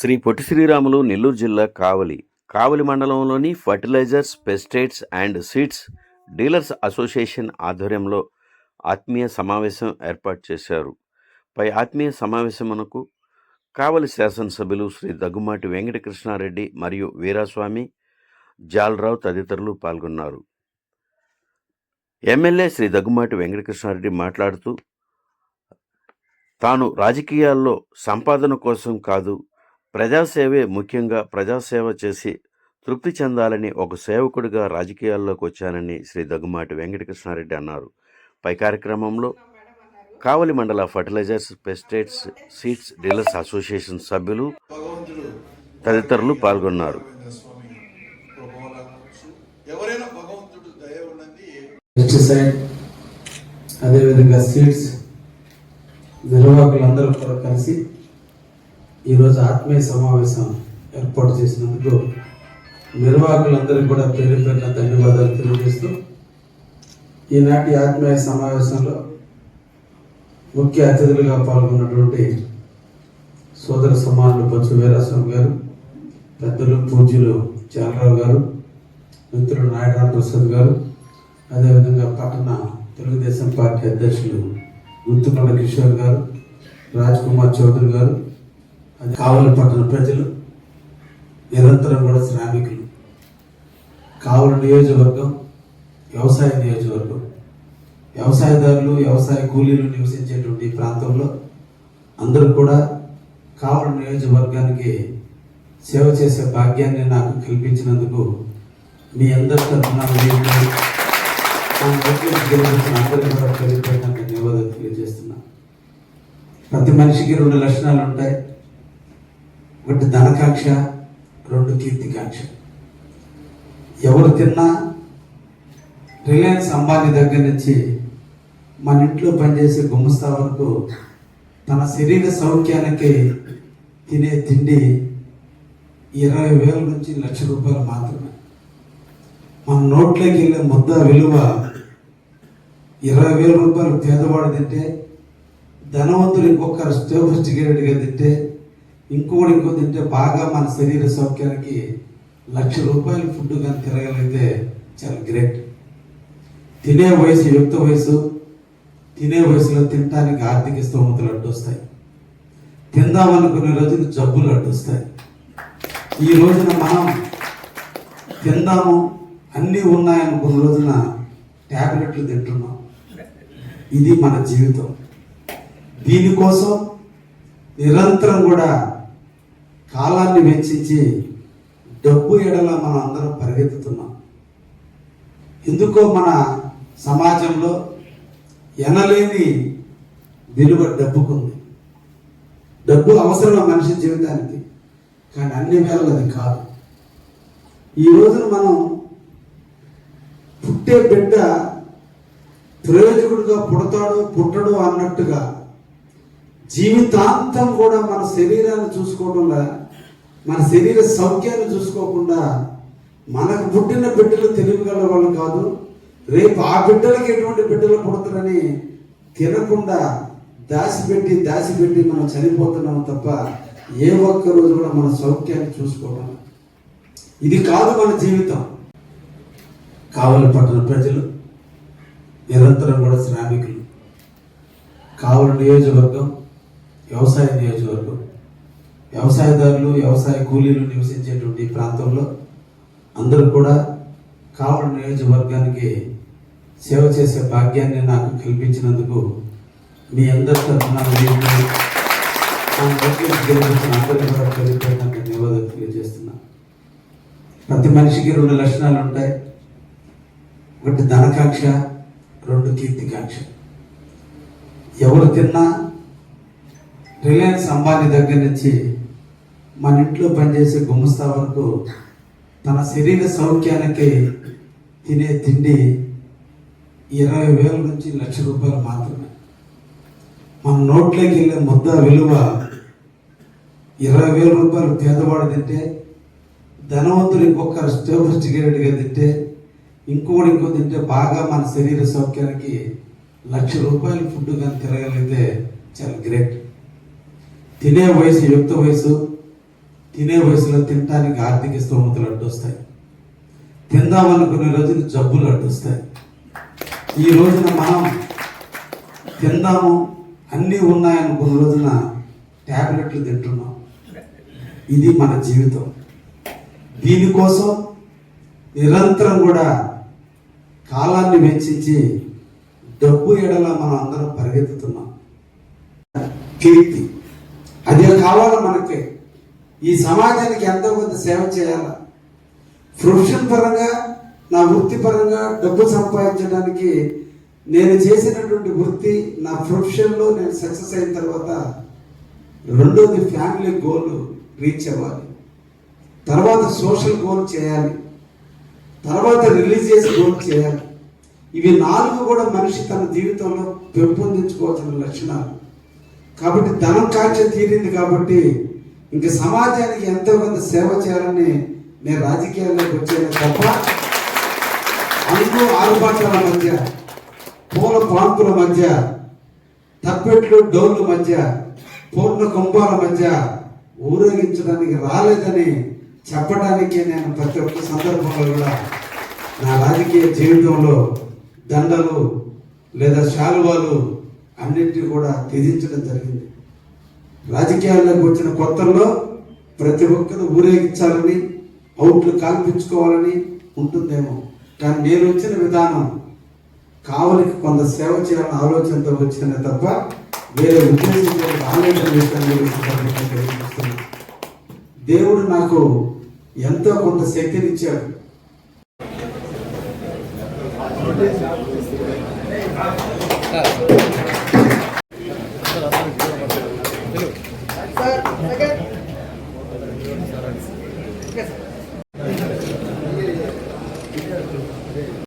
శ్రీ పొట్టి శ్రీరాములు నెల్లూరు జిల్లా కావలి కావలి మండలంలోని fertilisers pesticides and seeds dealers association ఆధ్వర్యంలో ఆత్మీయ సమావేశం ఏర్పాటు చేశారు. పై ఆత్మీయ సమావేశమునకు కావలి శాసనసభ్యులు శ్రీ దగ్గుమాటి వెంకటకృష్ణారెడ్డి మరియు వీరాస్వామి జాలరావు తదితరులు పాల్గొన్నారు. ఎమ్మెల్యే శ్రీ దగ్గుమాటి వెంకటకృష్ణారెడ్డి మాట్లాడుతూ తాను రాజకీయాల్లో సంపాదన కోసం కాదు ప్రజాసేవే ముఖ్యంగా ప్రజాసేవ చేసి తృప్తి చెందాలని ఒక సేవకుడిగా రాజకీయాల్లోకి వచ్చానని శ్రీ దగ్గుమాటి వెంకటకృష్ణారెడ్డి అన్నారు. పై కార్యక్రమంలో కావలి మండల fertilisers pesticides seeds dealers association సభ్యులు భగవంతుడు తదితరులు పాల్గొన్నారు. అదేవిధంగా సీడ్స్ నిర్వాహకులందరూ కూడా కలిసి ఈరోజు ఆత్మీయ సమావేశం ఏర్పాటు చేసినందుకు నిర్వాహకులందరికీ కూడా పేరు పెట్టిన ధన్యవాదాలు తెలియజేస్తూ ఈనాటి ఆత్మీయ సమావేశంలో ముఖ్య అతిథులుగా పాల్గొన్నటువంటి సోదర సమానులు బొత్స వీరాస్వామి గారు పెద్దలు పూజ్యులు చాలరావు గారు మిత్రులు నాయకరాం ప్రసాద్ గారు అదేవిధంగా పట్టణ తెలుగుదేశం పార్టీ అధ్యక్షులు గుత్తుకొండ కిషోర్ గారు రాజ్ కుమార్ చౌదరి గారు అది కావలి పట్టణ ప్రజలు నిరంతరం కూడా శ్రామికులు. కావలి నియోజకవర్గం వ్యవసాయ నియోజకవర్గం. వ్యవసాయదారులు వ్యవసాయ కూలీలు నివసించేటువంటి ప్రాంతంలో అందరూ కూడా కావలి నియోజకవర్గానికి సేవ చేసే భాగ్యాన్ని నాకు కల్పించినందుకు మీ అందరి తరఫున అందరికీ కూడా తెలియజేస్తున్నా. ప్రతి మనిషికి రెండు లక్షణాలు ఉంటాయి ఒకటి ధనకాంక్ష రెండు కీర్తికాంక్ష. ఎవరు తిన్నా రిలయన్స్ అంబానీ దగ్గర నుంచి మన ఇంట్లో పనిచేసే గుమస్తా వరకు తన శరీర సౌఖ్యానికి తినే తిండి ఇరవై వేల నుంచి లక్ష రూపాయలు మాత్రమే. మన నోట్లోకి వెళ్ళే ముద్ద విలువ ఇరవై వేల రూపాయలు పేదవాడు తింటే ధనవంతులు ఇంకొకరు సిగరెట్గా తింటే ఇంకొకటి ఇంకో తింటే బాగా మన శరీర సౌఖ్యానికి లక్ష రూపాయల ఫుడ్ కానీ తిరగలిగితే చాలా గ్రేట్. తినే వయసు యుక్త వయసు తినే వయసులో తినడానికి ఆర్థిక స్తోమతలు అడ్డొస్తాయి. తిందామనుకునే రోజులు జబ్బులు అడ్డొస్తాయి. ఈ రోజున మనం తిందాము అన్నీ ఉన్నాయనుకున్న రోజున ట్యాబ్లెట్లు తింటున్నాం. ఇది మన జీవితం. దీనికోసం నిరంతరం కూడా కాలాన్ని వెచ్చించి డబ్బు ఎడల మనం అందరం పరిగెత్తుతున్నాం. ఎందుకో మన సమాజంలో ఎనలేని విలువ డబ్బుకుంది. డబ్బు అవసరం మనిషి జీవితానికి? కానీ అన్ని వేళలు అది కాదు. ఈ రోజున మనం పుట్టే బిడ్డ ప్రయోజకుడుగా పుడతాడు పుట్టడు అన్నట్టుగా జీవితాంతం కూడా మన శరీరాన్ని చూసుకోవడంలా మన శరీర సౌఖ్యాన్ని చూసుకోకుండా మనకు పుట్టిన బిడ్డలు తెలియగల వాళ్ళు కాదు రేపు ఆ బిడ్డలకి ఎటువంటి బిడ్డలు పుడతారని తినకుండా దాచిపెట్టి దాచిపెట్టి మనం చనిపోతున్నాం తప్ప ఏ ఒక్క రోజు కూడా మన సౌఖ్యాన్ని చూసుకోవడం ఇది కాదు మన జీవితం. కావలి పట్టణ ప్రజలు నిరంతరం కూడా శ్రామికులు. కావలి నియోజకవర్గం వ్యవసాయ నియోజకవర్గం వ్యవసాయదారులు వ్యవసాయ కూలీలు నివసించేటువంటి ప్రాంతంలో అందరూ కూడా కావలి నియోజకవర్గానికి సేవ చేసే భాగ్యాన్ని నాకు కల్పించినందుకు మీ అందరి తరఫున ధన్యవాదాలు తెలియజేస్తున్నా. ప్రతి మనిషికి రెండు లక్షణాలు ఉంటాయి. ఒకటి ధనకాక్ష రెండు కీర్తికాక్ష. ఎవరు తిన్నా రిలయన్స్ అంబానీ దగ్గర నుంచి మన ఇంట్లో పనిచేసే గుమస్తా వరకు తన శరీర సౌఖ్యానికి తినే తిండి ఇరవై వేల నుంచి లక్ష రూపాయలు మాత్రమే. మన నోట్లోకి వెళ్ళే ముద్ద విలువ ఇరవై వేల రూపాయలు పేదవాడు తింటే ధనవంతులు ఇంకొకరు స్టోఫిస్టికేటెడ్గా తింటే ఇంకొకటి ఇంకో తింటే బాగా మన శరీర సౌఖ్యానికి లక్ష రూపాయల ఫుడ్ కానీ తిరగలిగితే చాలా గ్రేట్. తినే వయసు యుక్త వయసు తినే వయసులో తినడానికి ఆర్థిక స్తోమతలు అడ్డొస్తాయి. తిందామనుకునే రోజులు జబ్బులు అడ్డొస్తాయి. ఈ రోజున మనం తిందాము అన్నీ ఉన్నాయనుకున్న రోజున ట్యాబ్లెట్లు తింటున్నాం. ఇది మన జీవితం. దీనికోసం నిరంతరం కూడా కాలాన్ని వెచ్చించి డబ్బు ఎడల మనం అందరం పరిగెత్తుతున్నాం. కీర్తి. అదే కావాలి మనకి ఈ సమాజానికి ఎంతో కొంత సేవ చేయాలా. ప్రొఫెషన్ పరంగా నా వృత్తి పరంగా డబ్బు సంపాదించడానికి నేను చేసినటువంటి వృత్తి నా ప్రొఫెషన్లో నేను సక్సెస్ అయిన తర్వాత రెండోది ఫ్యామిలీ గోల్ రీచ్ అవ్వాలి. తర్వాత సోషల్ గోల్ చేయాలి. తర్వాత రిలీజియస్ గోల్ చేయాలి. ఇవి నాలుగు కూడా మనిషి తన జీవితంలో పెంపొందించుకోవాల్సిన లక్షణాలు. కాబట్టి ధనం కాల్చే తీరింది కాబట్టి ఇంక సమాజానికి ఎంతో కొంత సేవ చేయాలని నేను రాజకీయాల్లోకి వచ్చాను తప్ప అందుకు ఆరుబాట్ల మధ్య పూల ప్రాంతుల మధ్య తప్పెట్లు డౌన్ల మధ్య పూర్ణ కుంభాల మధ్య ఊరేగించడానికి రాలేదని చెప్పడానికి నేను ప్రతి ఒక్క సందర్భంలో కూడా నా రాజకీయ జీవితంలో దండలు లేదా శాలువాలు అన్నింటినీ కూడా త్యజించడం జరిగింది. రాజకీయాల్లోకి వచ్చిన కొత్తల్లో ప్రతి ఒక్కరు ఊరేగించాలని అవుట్లు కాల్పించుకోవాలని ఉంటుందేమో. కానీ నేను వచ్చిన విధానం కావలికి కొంత సేవ చేయాలన్న ఆలోచనతో వచ్చిన తప్ప వేరే ఉద్దేశంతో రాలేదని విషయాన్ని దేవుడు నాకు ఎంతో కొంత శక్తినిచ్చాడు. ఇచ్చాడు